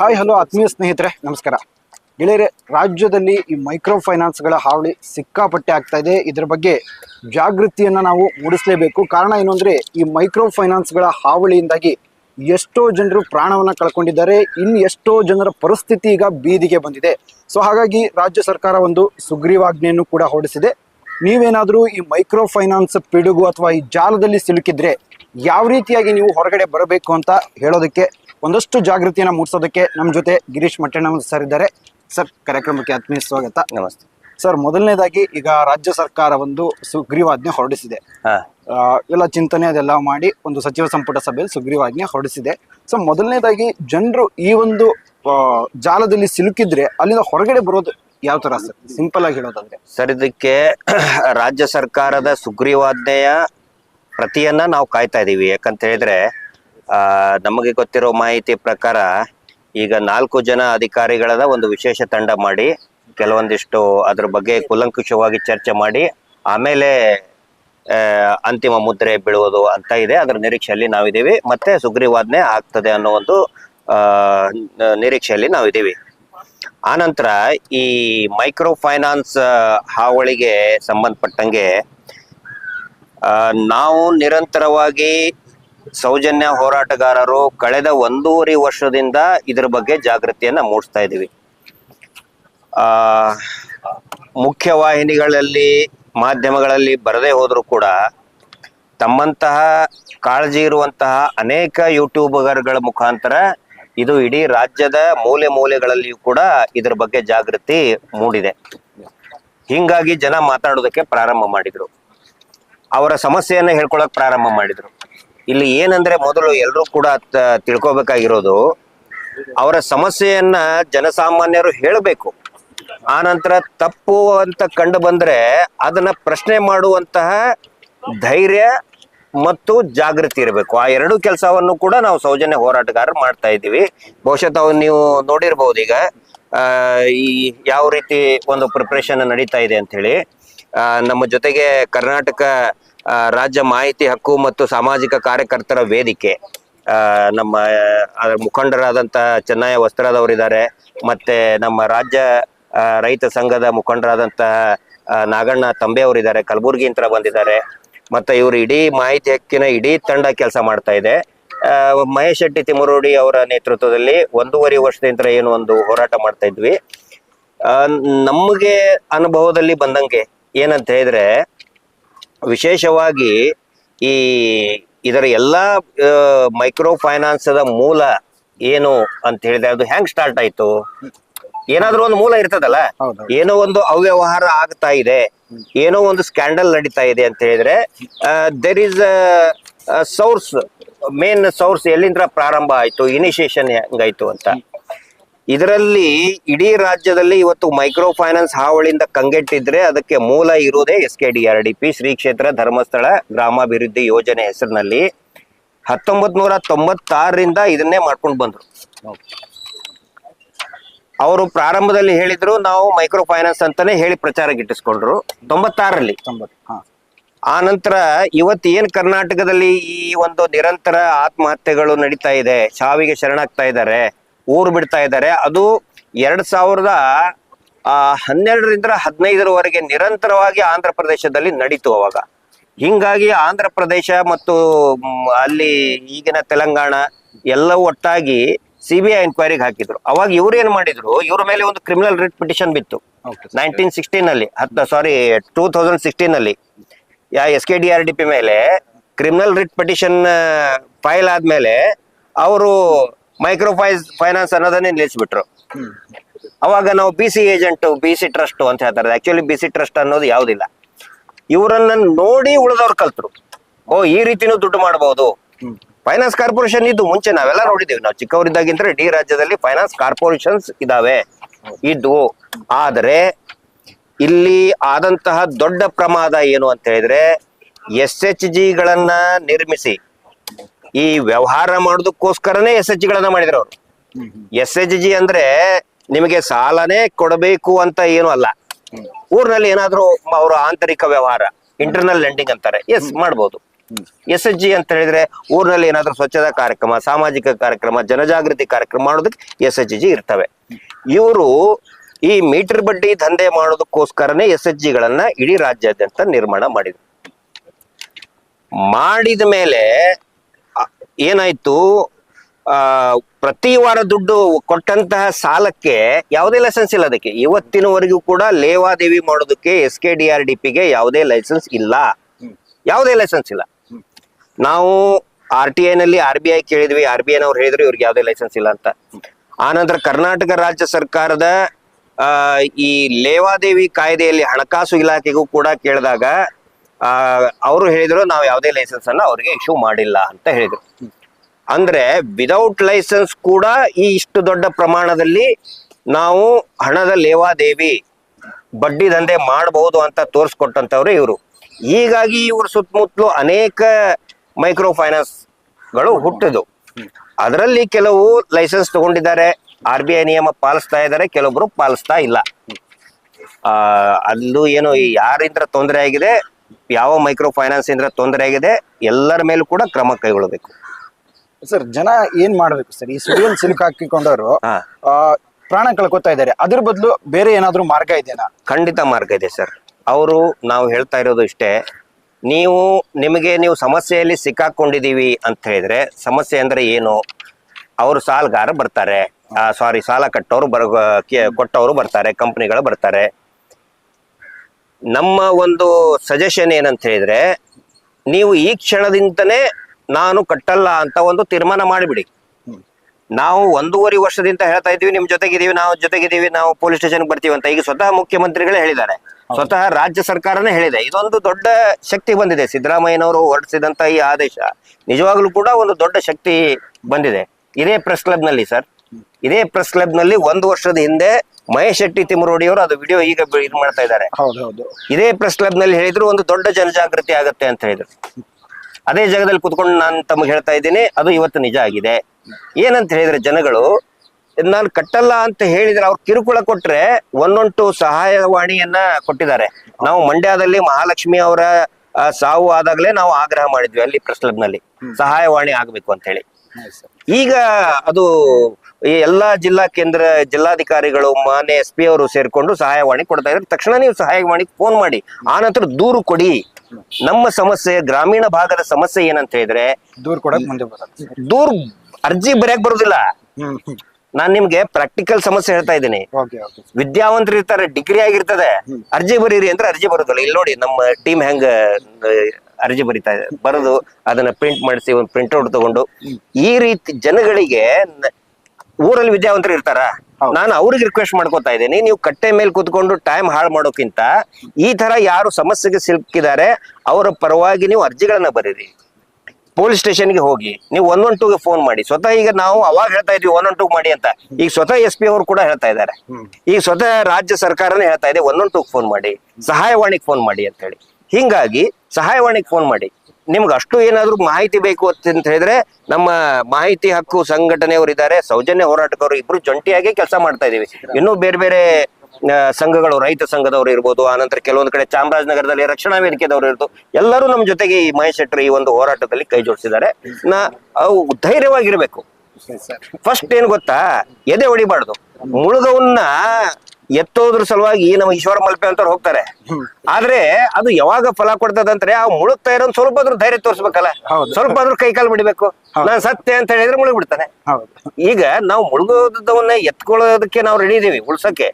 Hi hello ಆತ್ಮೀಯ ಸ್ನೇಹಿತರೆ, ನಮಸ್ಕಾರ. ಗೆಳೆಯರೆ, ರಾಜ್ಯದಲ್ಲಿ ಈ ಮೈಕ್ರೋ ಫೈನಾನ್ಸ್ಗಳ ಹಾವಳಿ ಸಿಕ್ಕಾಪಟ್ಟೆ ಆಗ್ತಾ ಇದೆ. ಇದರ ಬಗ್ಗೆ ಜಾಗೃತಿಯನ್ನು ನಾವು ಮೂಡಿಸಲೇಬೇಕು. ಕಾರಣ ಏನು ಅಂದರೆ, ಈ ಮೈಕ್ರೋ ಫೈನಾನ್ಸ್ಗಳ ಹಾವಳಿಯಿಂದಾಗಿ ಎಷ್ಟೋ ಜನರು ಪ್ರಾಣವನ್ನು ಕಳ್ಕೊಂಡಿದ್ದಾರೆ. ಇನ್ನು ಎಷ್ಟೋ ಜನರ ಪರಿಸ್ಥಿತಿ ಈಗ ಬೀದಿಗೆ ಬಂದಿದೆ. ಸೊ ಹಾಗಾಗಿ ರಾಜ್ಯ ಸರ್ಕಾರ ಒಂದು ಸುಗ್ರೀವಾಜ್ಞೆಯನ್ನು ಕೂಡ ಹೊರಡಿಸಿದೆ. ನೀವೇನಾದರೂ ಈ ಮೈಕ್ರೋ ಫೈನಾನ್ಸ್ ಪಿಡುಗು ಅಥವಾ ಈ ಜಾಲದಲ್ಲಿ ಸಿಲುಕಿದ್ರೆ ಯಾವ ರೀತಿಯಾಗಿ ನೀವು ಹೊರಗಡೆ ಬರಬೇಕು ಅಂತ ಹೇಳೋದಕ್ಕೆ ಒಂದಷ್ಟು ಜಾಗೃತಿಯನ್ನು ಮೂಡಿಸೋದಕ್ಕೆ ನಮ್ಮ ಜೊತೆ ಗಿರೀಶ್ ಮಟ್ಟಣ್ಣ ಸರ್ ಇದ್ದಾರೆ. ಸರ್ ಕಾರ್ಯಕ್ರಮಕ್ಕೆ ಆತ್ಮೀಯ ಸ್ವಾಗತ. ನಮಸ್ತೆ. ಸರ್ ಮೊದಲನೇದಾಗಿ ಈಗ ರಾಜ್ಯ ಸರ್ಕಾರ ಒಂದು ಸುಗ್ರೀವಾಜ್ಞೆ ಹೊರಡಿಸಿದೆ. ಎಲ್ಲ ಚಿಂತನೆ ಅದೆಲ್ಲ ಮಾಡಿ ಒಂದು ಸಚಿವ ಸಂಪುಟ ಸಭೆಯಲ್ಲಿ ಸುಗ್ರೀವಾಜ್ಞೆ ಹೊರಡಿಸಿದೆ. ಸೊ ಮೊದಲನೇದಾಗಿ ಜನರು ಈ ಒಂದು ಜಾಲದಲ್ಲಿ ಸಿಲುಕಿದ್ರೆ ಅಲ್ಲಿಂದ ಹೊರಗಡೆ ಬರೋದು ಯಾವ ತರ ಸರ್? ಸಿಂಪಲ್ ಆಗಿ ಹೇಳೋದಂದ್ರೆ. ಸರ್ ಇದಕ್ಕೆ ರಾಜ್ಯ ಸರ್ಕಾರದ ಸುಗ್ರೀವಾಜ್ಞೆಯ ಪ್ರತಿಯನ್ನ ನಾವು ಕಾಯ್ತಾ ಇದೀವಿ. ಯಾಕಂತ ಹೇಳಿದ್ರೆ ನಮಗೆ ಗೊತ್ತಿರೋ ಮಾಹಿತಿ ಪ್ರಕಾರ ಈಗ ನಾಲ್ಕು ಜನ ಅಧಿಕಾರಿಗಳದ ಒಂದು ವಿಶೇಷ ತಂಡ ಮಾಡಿ ಕೆಲವೊಂದಿಷ್ಟು ಅದ್ರ ಬಗ್ಗೆ ಕುಲಂಕುಷವಾಗಿ ಚರ್ಚೆ ಮಾಡಿ ಆಮೇಲೆ ಅಂತಿಮ ಮುದ್ರೆ ಬೀಳುವುದು ಅಂತ ಇದೆ. ಅದರ ನಿರೀಕ್ಷೆಯಲ್ಲಿ ನಾವಿದ್ದೀವಿ. ಮತ್ತೆ ಸುಗ್ರೀವಾಜ್ಞೆ ಆಗ್ತದೆ ಅನ್ನೋ ಒಂದು ಆ, ನಿರೀಕ್ಷೆಯಲ್ಲಿ ನಾವಿದ್ದೀವಿ. ಆನಂತರ ಈ ಮೈಕ್ರೋ ಫೈನಾನ್ಸ್ ಹಾವಳಿಗೆ ಸಂಬಂಧಪಟ್ಟಂಗೆ ನಾವು ನಿರಂತರವಾಗಿ ಸೌಜನ್ಯ ಹೋರಾಟಗಾರರು ಕಳೆದ ಒಂದೂವರೆ ವರ್ಷದಿಂದ ಇದರ ಬಗ್ಗೆ ಜಾಗೃತಿಯನ್ನ ಮೂಡಿಸ್ತಾ ಇದ್ದೀವಿ. ಆ, ಮುಖ್ಯವಾಹಿನಿಗಳಲ್ಲಿ, ಮಾಧ್ಯಮಗಳಲ್ಲಿ ಬರದೇ ಹೋದರೂ ಕೂಡ ತಮ್ಮಂತಹ ಕಾಳಜಿ ಇರುವಂತಹ ಅನೇಕ ಯೂಟ್ಯೂಬರ್ಗಳ ಮುಖಾಂತರ ಇದು ಇಡೀ ರಾಜ್ಯದ ಮೂಲೆ ಮೂಲೆಗಳಲ್ಲಿಯೂ ಕೂಡ ಇದರ ಬಗ್ಗೆ ಜಾಗೃತಿ ಮೂಡಿದೆ. ಹಿಂಗಾಗಿ ಜನ ಮಾತಾಡೋದಕ್ಕೆ ಪ್ರಾರಂಭ ಮಾಡಿದ್ರು. ಅವರ ಸಮಸ್ಯೆಯನ್ನ ಹೇಳ್ಕೊಳಕ್ ಪ್ರಾರಂಭ ಮಾಡಿದ್ರು. ಇಲ್ಲಿ ಏನಂದ್ರೆ ಮೊದಲು ಎಲ್ಲರೂ ಕೂಡ ತಿಳ್ಕೊಬೇಕಾಗಿರೋದು ಅವರ ಸಮಸ್ಯೆಯನ್ನ ಜನಸಾಮಾನ್ಯರು ಹೇಳಬೇಕು. ಆನಂತರ ತಪ್ಪು ಅಂತ ಕಂಡು ಬಂದ್ರೆ ಅದನ್ನ ಪ್ರಶ್ನೆ ಮಾಡುವಂತಹ ಧೈರ್ಯ ಮತ್ತು ಜಾಗೃತಿ ಇರಬೇಕು. ಆ ಎರಡು ಕೆಲಸವನ್ನು ಕೂಡ ನಾವು ಸೌಜನ್ಯ ಹೋರಾಟಗಾರರು ಮಾಡ್ತಾ ಇದ್ದೀವಿ. ಬಹುಶಃ ತಾವು ನೀವು ನೋಡಿರ್ಬೋದು ಈಗ ಆ, ಈ ಯಾವ ರೀತಿ ಒಂದು ಪ್ರಿಪ್ರೇಷನ್ ನಡೀತಾ ಇದೆ ಅಂತ ಹೇಳಿ. ಆ, ನಮ್ಮ ಜೊತೆಗೆ ಕರ್ನಾಟಕ ಆ, ರಾಜ್ಯ ಮಾಹಿತಿ ಹಕ್ಕು ಮತ್ತು ಸಾಮಾಜಿಕ ಕಾರ್ಯಕರ್ತರ ವೇದಿಕೆ. ನಮ್ಮ ಅದರ ಮುಖಂಡರಾದಂತ ಚೆನ್ನಯ್ಯ ವಸ್ತ್ರದವರಿದ್ದಾರೆ. ಮತ್ತೆ ನಮ್ಮ ರಾಜ್ಯ ರೈತ ಸಂಘದ ಮುಖಂಡರಾದಂತಹ ನಾಗಣ್ಣ ತಂಬೆ ಅವರಿದ್ದಾರೆ ಕಲಬುರಗಿಯಿಂದ ಬಂದಿದ್ದಾರೆ. ಮತ್ತೆ ಇವರು ಇಡೀ ಮಾಹಿತಿ ಹಕ್ಕಿನ ಇಡೀ ತಂಡ ಕೆಲಸ ಮಾಡ್ತಾ ಇದೆ. ಮಹೇಶ್ ಶೆಟ್ಟಿ ತಿಮರೋಡಿ ಅವರ ನೇತೃತ್ವದಲ್ಲಿ ಒಂದೂವರೆ ವರ್ಷದಿಂದ ಏನು ಒಂದು ಹೋರಾಟ ಮಾಡ್ತಾ ಇದ್ವಿ. ನಮಗೆ ಅನುಭವದಲ್ಲಿ ಬಂದಂಗೆ ಏನಂತ ಹೇಳಿದ್ರೆ ವಿಶೇಷವಾಗಿ ಈ ಇದರ ಎಲ್ಲ ಮೈಕ್ರೋ ಫೈನಾನ್ಸ್ ಮೂಲ ಏನು ಅಂತ ಹೇಳಿದ್ರೆ ಅದು ಹೆಂಗ್ ಸ್ಟಾರ್ಟ್ ಆಯ್ತು? ಏನಾದ್ರೂ ಒಂದು ಮೂಲ ಇರ್ತದಲ್ಲ? ಏನೋ ಒಂದು ಅವ್ಯವಹಾರ ಆಗ್ತಾ ಇದೆ. ಏನೋ ಒಂದು ಸ್ಕ್ಯಾಂಡಲ್ ನಡೀತಾ ಇದೆ ಅಂತ ಹೇಳಿದ್ರೆ there is source main source ಎಲ್ಲಿಂದ ಪ್ರಾರಂಭ ಆಯ್ತು ಇನಿಷಿಯೇಷನ್ ಹೆಂಗಾಯ್ತು ಅಂತ. ಇದರಲ್ಲಿ ಇಡೀ ರಾಜ್ಯದಲ್ಲಿ ಇವತ್ತು ಮೈಕ್ರೋ ಫೈನಾನ್ಸ್ ಹಾವಳಿಯಿಂದ ಕಂಗೆಟ್ಟಿದ್ರೆ ಅದಕ್ಕೆ ಮೂಲ ಇರುವುದೇ S K D Shri Kshetra Dharmasthala ಗ್ರಾಮಾಭಿವೃದ್ಧಿ ಯೋಜನೆ ಹೆಸರಿನಲ್ಲಿ. ಹತ್ತೊಂಬತ್ ನೂರ ತೊಂಬತ್ತಾರರಿಂದ ಇದನ್ನೇ ಮಾಡ್ಕೊಂಡು ಬಂದ್ರು. ಅವರು ಪ್ರಾರಂಭದಲ್ಲಿ ಹೇಳಿದ್ರು, ನಾವು ಮೈಕ್ರೋ ಫೈನಾನ್ಸ್ ಅಂತಾನೆ ಹೇಳಿ ಪ್ರಚಾರ ಗಿಟ್ಟಿಸ್ಕೊಂಡ್ರು. ತೊಂಬತ್ತಾರರಲ್ಲಿ ಆ ನಂತರ ಇವತ್ತು ಏನ್ ಕರ್ನಾಟಕದಲ್ಲಿ ಈ ಒಂದು ನಿರಂತರ ಆತ್ಮಹತ್ಯೆಗಳು ನಡೀತಾ ಇದೆ, ಸಾವಿಗೆ ಶರಣಾಗ್ತಾ ಇದ್ದಾರೆ ಊರು ಬಿಡ್ತಾ ಇದ್ದಾರೆ. ಅದು ಎರಡ್ ಸಾವಿರದ ಹನ್ನೆರಡರಿಂದ ಹದಿನೈದರವರೆಗೆ ನಿರಂತರವಾಗಿ ಆಂಧ್ರ ಪ್ರದೇಶದಲ್ಲಿ ನಡೀತು ಅವಾಗ. ಹಿಂಗಾಗಿ ಆಂಧ್ರ ಪ್ರದೇಶ ಮತ್ತು ಅಲ್ಲಿ ಈಗಿನ ತೆಲಂಗಾಣ ಎಲ್ಲವೂ ಒಟ್ಟಾಗಿ ಸಿ ಬಿ ಐ ಎನ್ಕ್ವೈರಿಗೆ ಹಾಕಿದ್ರು. ಅವಾಗ ಇವ್ರು ಏನ್ ಮಾಡಿದ್ರು? ಇವ್ರ ಮೇಲೆ ಒಂದು ಕ್ರಿಮಿನಲ್ ರಿಟ್ ಪಿಟಿಷನ್ ಬಿತ್ತು. ನೈನ್ಟೀನ್ ಸಿಕ್ಸ್ಟೀನ್ ಅಲ್ಲಿ ಹತ್ತು ಸಾರಿ ಟೂ ತೌಸಂಡ್ ಸಿಕ್ಸ್ಟೀನ್ ಅಲ್ಲಿ. ಯಾ S K D R D P ಮೇಲೆ ಕ್ರಿಮಿನಲ್ ರಿಟ್ ಪಿಟಿಷನ್ ಫೈಲ್ ಆದ್ಮೇಲೆ ಅವರು ಮೈಕ್ರೋ ಫೈನಾನ್ಸ್ ಅನ್ನೋದನ್ನೇ ನಿಲ್ಲಿಸ್ಬಿಟ್ರು. ಅವಾಗ ನಾವು B C agent B C trust ಅಂತ ಹೇಳ್ತಾರೆ. ಆಕ್ಚುಲಿ ಬಿ ಸಿ ಟ್ರಸ್ಟ್ ಅನ್ನೋದು ಯಾವುದಿಲ್ಲ. ಇವರನ್ನ ನೋಡಿ ಉಳಿದವ್ರು ಕಲ್ತರು. ಓ, ಈ ರೀತಿನೂ ದುಡ್ಡು ಮಾಡಬಹುದು ಫೈನಾನ್ಸ್ ಕಾರ್ಪೊರೇಷನ್ ಇದ್ದು ಮುಂಚೆ ನಾವೆಲ್ಲ ನೋಡಿದ್ದೇವೆ ನಾವು ಚಿಕ್ಕವರಿದ್ದಾಗಿಂದ್ರೆ ಡಿ ರಾಜ್ಯದಲ್ಲಿ ಫೈನಾನ್ಸ್ ಕಾರ್ಪೊರೇಷನ್ಸ್ ಇದಾವೆ. ಇದ್ವು ಆದರೆ ಇಲ್ಲಿ ಆದಂತಹ ದೊಡ್ಡ ಪ್ರಮಾದ ಏನು ಅಂತ ಹೇಳಿದ್ರೆ ಎಸ್ ಎಚ್ ಜಿಗಳನ್ನ ನಿರ್ಮಿಸಿ ಈ ವ್ಯವಹಾರ ಮಾಡೋದಕ್ಕೋಸ್ಕರನೇ ಎಸ್ ಎಚ್ ಗಳನ್ನ ಮಾಡಿದ್ರು ಅವರು. ಎಸ್ ಎಚ್ ಜಿ ಅಂದ್ರೆ ನಿಮಗೆ ಸಾಲನೇ ಕೊಡಬೇಕು ಅಂತ ಏನು ಅಲ್ಲ. ಊರಿನಲ್ಲಿ ಏನಾದ್ರು ಅವರ ಆಂತರಿಕ ವ್ಯವಹಾರ ಇಂಟರ್ನಲ್ ಲೆಂಡಿಂಗ್ ಅಂತಾರೆ. ಎಸ್ ಮಾಡ್ಬೋದು. ಎಸ್ ಎಚ್ ಜಿ ಅಂತ ಹೇಳಿದ್ರೆ ಊರಿನಲ್ಲಿ ಏನಾದ್ರೂ ಸ್ವಚ್ಛತಾ ಕಾರ್ಯಕ್ರಮ ಸಾಮಾಜಿಕ ಕಾರ್ಯಕ್ರಮ ಜನಜಾಗೃತಿ ಕಾರ್ಯಕ್ರಮ ಮಾಡೋದಕ್ಕೆ ಎಸ್ ಎಚ್ ಜಿ ಇರ್ತವೆ. ಇವರು ಈ ಮೀಟರ್ ಬಡ್ಡಿ ದಂಧೆ ಮಾಡೋದಕ್ಕೋಸ್ಕರನೇ ಎಸ್ ಎಚ್ ಜಿಗಳನ್ನ ಇಡೀ ರಾಜ್ಯಾದ್ಯಂತ ನಿರ್ಮಾಣ ಮಾಡಿದ್ರು. ಮಾಡಿದ ಮೇಲೆ ಏನಾಯ್ತು? ಆ ಪ್ರತಿ ವಾರ ದುಡ್ಡು ಕೊಟ್ಟಂತಹ ಸಾಲಕ್ಕೆ ಯಾವುದೇ ಲೈಸೆನ್ಸ್ ಇಲ್ಲ ಅದಕ್ಕೆ. ಇವತ್ತಿನವರೆಗೂ ಕೂಡ ಲೇವಾದೇವಿ ಮಾಡೋದಕ್ಕೆ S K D R D ಪಿಗೆ ಯಾವುದೇ ಲೈಸೆನ್ಸ್ ಇಲ್ಲ. ಯಾವುದೇ ಲೈಸೆನ್ಸ್ ಇಲ್ಲ. ನಾವು ಆರ್ ಟಿ ಐನಲ್ಲಿ ಆರ್ ಬಿ ಐ ಕೇಳಿದ್ವಿ. ಆರ್ ಬಿ ಐನವ್ರು ಹೇಳಿದ್ರು ಇವ್ರಿಗೆ ಯಾವುದೇ ಲೈಸೆನ್ಸ್ ಇಲ್ಲ ಅಂತ. ಆನಂತರ ಕರ್ನಾಟಕ ರಾಜ್ಯ ಸರ್ಕಾರದ ಆ, ಈ ಲೇವಾದೇವಿ ಕಾಯ್ದೆಯಲ್ಲಿ ಹಣಕಾಸು ಇಲಾಖೆಗೂ ಕೂಡ ಕೇಳಿದಾಗ ಅವರು ಹೇಳಿದ್ರು ನಾವು ಯಾವುದೇ ಲೈಸೆನ್ಸ್ ಅನ್ನ ಅವರಿಗೆ ಇಶ್ಯೂ ಮಾಡಿಲ್ಲ ಅಂತ ಹೇಳಿದ್ರು. ಅಂದ್ರೆ ವಿದೌಟ್ ಲೈಸೆನ್ಸ್ ಕೂಡ ಈ ಇಷ್ಟು ದೊಡ್ಡ ಪ್ರಮಾಣದಲ್ಲಿ ನಾವು ಹಣದ ಲೇವಾದೇವಿ, ಬಡ್ಡಿ ದಂಧೆ ಮಾಡಬಹುದು ಅಂತ ತೋರಿಸ್ಕೊಟ್ಟಂತವ್ರು ಇವರು. ಹೀಗಾಗಿ ಇವ್ರ ಸುತ್ತಮುತ್ತಲು ಅನೇಕ ಮೈಕ್ರೋ ಫೈನಾನ್ಸ್ಗಳು ಹುಟ್ಟಿದವು. ಅದರಲ್ಲಿ ಕೆಲವು ಲೈಸೆನ್ಸ್ ತಗೊಂಡಿದ್ದಾರೆ ಆರ್ ಬಿ ಐ ನಿಯಮ ಪಾಲಿಸ್ತಾ ಇದ್ದಾರೆ, ಕೆಲವೊಬ್ರು ಪಾಲಿಸ್ತಾ ಇಲ್ಲ. ಆ, ಅಲ್ಲೂ ಏನು ಯಾರಿಂದ ತೊಂದರೆ ಆಗಿದೆ ಯಾವ ಮೈಕ್ರೋ ಫೈನಾನ್ಸ್ ಇಂದ ತೊಂದರೆ ಆಗಿದೆ ಎಲ್ಲರ ಮೇಲೂ ಕೂಡ ಕ್ರಮ ಕೈಗೊಳ್ಳಬೇಕು. ಸರ್ ಜನ ಏನ್ ಮಾಡ್ಬೇಕು ಸರ್? ಈ ಸಿಡಿಯಲ್ಲಿ ಸಿಲ್ಕ್ ಹಾಕಿಕೊಂಡವರು ಪ್ರಾಣ ಕಳ್ಕೊತಾ ಇದ್ದಾರೆ. ಅದ್ರ ಬದಲು ಬೇರೆ ಏನಾದ್ರೂ ಮಾರ್ಗ ಇದೆಯಾ ಖಂಡಿತ ಮಾರ್ಗ ಇದೆ ಸರ್. ಅವರು ನಾವು ಹೇಳ್ತಾ ಇರೋದು ಇಷ್ಟೇ ನೀವು ನಿಮಗೆ ನೀವು ಸಮಸ್ಯೆಯಲ್ಲಿ ಸಿಕ್ಕಾಕೊಂಡಿದ್ದೀವಿ ಅಂತ ಹೇಳಿದ್ರೆ ಸಮಸ್ಯೆ ಅಂದ್ರೆ ಏನು? ಅವರು ಸಾಲಗಾರ ಬರ್ತಾರೆ. ಸಾರಿ ಸಾಲ ಕಟ್ಟೋರು ಬರ ಕೊಟ್ಟವರು ಬರ್ತಾರೆ ಕಂಪ್ನಿಗಳು ಬರ್ತಾರೆ. ನಮ್ಮ ಒಂದು ಸಜೆಷನ್ ಏನಂತ ಹೇಳಿದ್ರೆ ನೀವು ಈ ಕ್ಷಣದಿಂದನೇ ನಾನು ಕಟ್ಟಲ್ಲ ಅಂತ ಒಂದು ತೀರ್ಮಾನ ಮಾಡಿಬಿಡಿ. ನಾವು ಒಂದೂವರೆ ವರ್ಷದಿಂದ ಹೇಳ್ತಾ ಇದ್ದೀವಿ ನಿಮ್ ಜೊತೆಗಿದೀವಿ ನಾವು ಜೊತೆಗಿದೀವಿ ನಾವು ಪೊಲೀಸ್ ಸ್ಟೇಷನ್ ಬರ್ತೀವಿ ಅಂತ. ಈಗ ಸ್ವತಃ ಮುಖ್ಯಮಂತ್ರಿಗಳೇ ಹೇಳಿದ್ದಾರೆ. ಸ್ವತಃ ರಾಜ್ಯ ಸರ್ಕಾರನೇ ಹೇಳಿದೆ. ಇದೊಂದು ದೊಡ್ಡ ಶಕ್ತಿ ಬಂದಿದೆ. ಸಿದ್ದರಾಮಯ್ಯನವರು ಹೊರಡಿಸಿದಂತ ಈ ಆದೇಶ ನಿಜವಾಗ್ಲೂ ಕೂಡ ಒಂದು ದೊಡ್ಡ ಶಕ್ತಿ ಬಂದಿದೆ. ಇದೇ ಪ್ರೆಸ್ ಕ್ಲಬ್ನಲ್ಲಿ ಸರ್ ಇದೇ ಪ್ರೆಸ್ ಕ್ಲಬ್ನಲ್ಲಿ ಒಂದು ವರ್ಷದ ಹಿಂದೆ ಮಹೇಶ್ ಶೆಟ್ಟಿ ತಿಮ್ಮರೋಡಿ ಅವರು ಅದು ವಿಡಿಯೋ ಈಗ ಇದ್ ಮಾಡ್ತಾ ಇದ್ದಾರೆ. ಇದೇ ಪ್ರೆಸ್ ಕ್ಲಬ್ನಲ್ಲಿ ಹೇಳಿದ್ರು ಒಂದು ದೊಡ್ಡ ಜನಜಾಗೃತಿ ಆಗತ್ತೆ ಅಂತ ಹೇಳಿದ್ರು. ಅದೇ ಜಾಗದಲ್ಲಿ ಕುತ್ಕೊಂಡು ನಾನು ತಮಗೆ ಹೇಳ್ತಾ ಇದ್ದೀನಿ ಅದು ಇವತ್ತು ನಿಜ ಆಗಿದೆ. ಏನಂತ ಹೇಳಿದ್ರೆ ಜನಗಳು ನಾನು ಕಟ್ಟಲ್ಲ ಅಂತ ಹೇಳಿದ್ರೆ ಅವ್ರು ಕಿರುಕುಳ ಕೊಟ್ರೆ ಒಂದೊಂಟು ಸಹಾಯವಾಣಿಯನ್ನ ಕೊಟ್ಟಿದ್ದಾರೆ. ನಾವು ಮಂಡ್ಯದಲ್ಲಿ ಮಹಾಲಕ್ಷ್ಮಿ ಅವರ ಸಾವು ಆದಾಗಲೇ ನಾವು ಆಗ್ರಹ ಮಾಡಿದ್ವಿ ಅಲ್ಲಿ ಪ್ರೆಸ್ ಕ್ಲಬ್ನಲ್ಲಿ. ಸಹಾಯವಾಣಿ ಆಗ್ಬೇಕು ಅಂತ ಹೇಳಿ. ಈಗ ಅದು ಈ ಎಲ್ಲಾ ಜಿಲ್ಲಾ ಕೇಂದ್ರ ಜಿಲ್ಲಾಧಿಕಾರಿಗಳು ಮಾನ್ಯ ಎಸ್ ಪಿ ಅವರು ಸೇರ್ಕೊಂಡು ಸಹಾಯವಾಣಿ ಕೊಡ್ತಾ ಇದ್ರು ತಕ್ಷಣ ನೀವು ಸಹಾಯವಾಣಿ ಫೋನ್ ಮಾಡಿ. ಆ ನಂತರ ದೂರು ಕೊಡಿ. ನಮ್ಮ ಸಮಸ್ಯೆ ಗ್ರಾಮೀಣ ಭಾಗದ ಸಮಸ್ಯೆ ಏನಂತ ಹೇಳಿದ್ರೆ ದೂರ ಕೊಡಕ್ ಮುಂದೆ ದೂರ್ ಅರ್ಜಿ ಬರೆಯಕ್ ಬರುದಿಲ್ಲ. ನಾನ್ ನಿಮ್ಗೆ ಪ್ರಾಕ್ಟಿಕಲ್ ಸಮಸ್ಯೆ ಹೇಳ್ತಾ ಇದ್ದೀನಿ. ವಿದ್ಯಾವಂತರು ಇರ್ತಾರೆ ಡಿಗ್ರಿ ಆಗಿರ್ತದೆ. ಅರ್ಜಿ ಬರೀರಿ ಅಂದ್ರೆ ಅರ್ಜಿ ಬರೋದಿಲ್ಲ. ಇಲ್ಲಿ ನೋಡಿ ನಮ್ಮ ಟೀಮ್ ಹೆಂಗ ಅರ್ಜಿ ಬರಿತಾ ಇದೆ ಬರೆದು ಅದನ್ನ ಪ್ರಿಂಟ್ ಮಾಡಿಸಿ ಒಂದು ಪ್ರಿಂಟ್ಔಟ್ ತಗೊಂಡು ಈ ರೀತಿ ಜನಗಳಿಗೆ ಊರಲ್ಲಿ ವಿದ್ಯಾವಂತರು ಇರ್ತಾರ. ನಾನು ಅವ್ರಿಗೆ ರಿಕ್ವೆಸ್ಟ್ ಮಾಡ್ಕೋತಾ ಇದ್ದೀನಿ ನೀವು ಕಟ್ಟೆ ಮೇಲೆ ಕುತ್ಕೊಂಡು ಟೈಮ್ ಹಾಳು ಮಾಡೋಕ್ಕಿಂತ ಈ ತರ ಯಾರು ಸಮಸ್ಯೆಗೆ ಸಿಲುಕಿದ್ದಾರೆ ಅವರ ಪರವಾಗಿ ನೀವು ಅರ್ಜಿಗಳನ್ನ ಬರೀರಿ. ಪೊಲೀಸ್ ಸ್ಟೇಷನ್ಗೆ ಹೋಗಿ ನೀವು ಒನ್ ಒನ್ ಟೂಗೆ ಫೋನ್ ಮಾಡಿ. ಸ್ವತಃ ಈಗ ನಾವು ಅವಾಗ ಹೇಳ್ತಾ ಇದ್ವಿ ಒನ್ ಒನ್ ಟೂ ಮಾಡಿ ಅಂತ. ಈಗ ಸ್ವತಃ ಎಸ್ ಪಿ ಅವರು ಕೂಡ ಹೇಳ್ತಾ ಇದ್ದಾರೆ. ಈಗ ಸ್ವತಃ ರಾಜ್ಯ ಸರ್ಕಾರನೇ ಹೇಳ್ತಾ ಇದೆ ಒನ್ ಒನ್ ಟೂಗೆ ಫೋನ್ ಮಾಡಿ. ಸಹಾಯವಾಣಿಗೆ ಫೋನ್ ಮಾಡಿ ಅಂತ ಹೇಳಿ. ಹಿಂಗಾಗಿ ಸಹಾಯವಾಣಿಗೆ ಫೋನ್ ಮಾಡಿ. ನಿಮ್ಗೆ ಅಷ್ಟು ಏನಾದ್ರೂ ಮಾಹಿತಿ ಬೇಕು ಅಂತ ಹೇಳಿದ್ರೆ ನಮ್ಮ ಮಾಹಿತಿ ಹಕ್ಕು ಸಂಘಟನೆಯವರು ಇದ್ದಾರೆ ಸೌಜನ್ಯ ಹೋರಾಟಗಾರರು ಇಬ್ರು ಜಂಟಿಯಾಗಿ ಕೆಲಸ ಮಾಡ್ತಾ ಇದೀವಿ ಇನ್ನೂ ಬೇರೆ ಬೇರೆ ಸಂಘಗಳು ರೈತ ಸಂಘದವರು ಇರ್ಬೋದು ಆನಂತರ ಕೆಲವೊಂದು ಕಡೆ ಚಾಮರಾಜನಗರದಲ್ಲಿ ರಕ್ಷಣಾ ವೇದಿಕೆದವರು ಇರ್ಬೋದು ಎಲ್ಲರೂ ನಮ್ಮ ಜೊತೆಗೆ ಈ ಮಹೇಶ್ ಶೆಟ್ಟರು ಈ ಒಂದು ಹೋರಾಟದಲ್ಲಿ ಕೈ ಜೋಡಿಸಿದ್ದಾರೆ. ನಾ ಅವು ಧೈರ್ಯವಾಗಿರ್ಬೇಕು. ಫಸ್ಟ್ ಏನ್ ಗೊತ್ತಾ? ಎದೆ ಹೊಡಿಬಾರ್ದು. ಮುಳುಗವನ್ನ ಎತ್ತೋದ್ರ ಸಲುವಾಗಿ ನಮ್ಮ ಈಶ್ವರ ಮಲ್ಪೆ ಅಂತ ಹೋಗ್ತಾರೆ. ಆದ್ರೆ ಅದು ಯಾವಾಗ ಫಲ ಕೊಡ್ತದಂದ್ರೆ ಆ ಮುಳುಗ್ತಾ ಇರೋ ಸ್ವಲ್ಪ ಆದ್ರೂ ಧೈರ್ಯ ತೋರಿಸ್ಬೇಕಲ್ಲ. ಸ್ವಲ್ಪ ಆದ್ರೂ ಕೈ ಕಾಲು ಬಿಡಬೇಕು ನಾನ್ ಸತ್ಯ ಅಂತ ಹೇಳಿದ್ರೆ ಮುಳುಗ್ ಬಿಡ್ತಾನೆ ಈಗ ನಾವು ಮುಳುಗೋದವನ್ನ ಎತ್ಕೊಳ್ಳೋದಕ್ಕೆ ನಾವು ರೆಡಿ ಇದೀವಿ ಉಳ್ಸಕ್ಕೆ.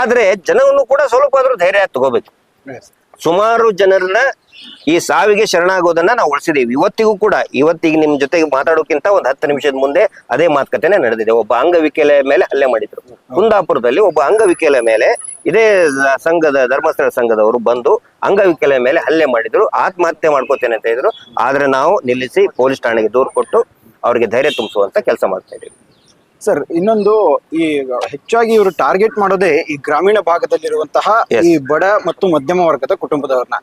ಆದ್ರೆ ಜನವನ್ನು ಕೂಡ ಸ್ವಲ್ಪ ಆದ್ರೂ ಧೈರ್ಯ ತಗೋಬೇಕು. ಸುಮಾರು ಜನರನ್ನ ಈ ಸಾವಿಗೆ ಶರಣಾಗೋದನ್ನ ನಾವು ಉಳಿಸಿದೀವಿ. ಇವತ್ತಿಗೂ ಕೂಡ, ಇವತ್ತಿಗೆ ನಿಮ್ ಜೊತೆಗೆ ಮಾತಾಡೋಕ್ಕಿಂತ ಒಂದ್ ಹತ್ತು ನಿಮಿಷದ ಮುಂದೆ ಅದೇ ಮಾತುಕತೆನೆ ನಡೆದಿದೆ. ಒಬ್ಬ ಅಂಗವಿಕಲ ಮೇಲೆ ಹಲ್ಲೆ ಮಾಡಿದ್ರು. ಕುಂದಾಪುರದಲ್ಲಿ ಒಬ್ಬ ಅಂಗವಿಕಲ ಮೇಲೆ ಇದೇ ಸಂಘದ, ಧರ್ಮಸ್ಥಳ ಸಂಘದವರು ಬಂದು ಅಂಗವಿಕಲ ಮೇಲೆ ಹಲ್ಲೆ ಮಾಡಿದ್ರು. ಆತ್ಮಹತ್ಯೆ ಮಾಡ್ಕೋತೇನೆ ಅಂತ ಹೇಳಿದ್ರು. ಆದ್ರೆ ನಾವು ನಿಲ್ಲಿಸಿ ಪೊಲೀಸ್ ಠಾಣೆಗೆ ದೂರು ಕೊಟ್ಟು ಅವರಿಗೆ ಧೈರ್ಯ ತುಂಬಿಸುವಂತ ಕೆಲಸ ಮಾಡ್ತಾ ಇದೀವಿ. ಸರ್ ಇನ್ನೊಂದು ಈ ಹೆಚ್ಚಾಗಿ ಇವರು ಟಾರ್ಗೆಟ್ ಮಾಡೋದೇ ಈ ಗ್ರಾಮೀಣ ಭಾಗದಲ್ಲಿರುವಂತಹ. ಈ ಬಡ ಮತ್ತು ಮಧ್ಯಮ ವರ್ಗದ ಕುಟುಂಬದವ್ರನ್ನ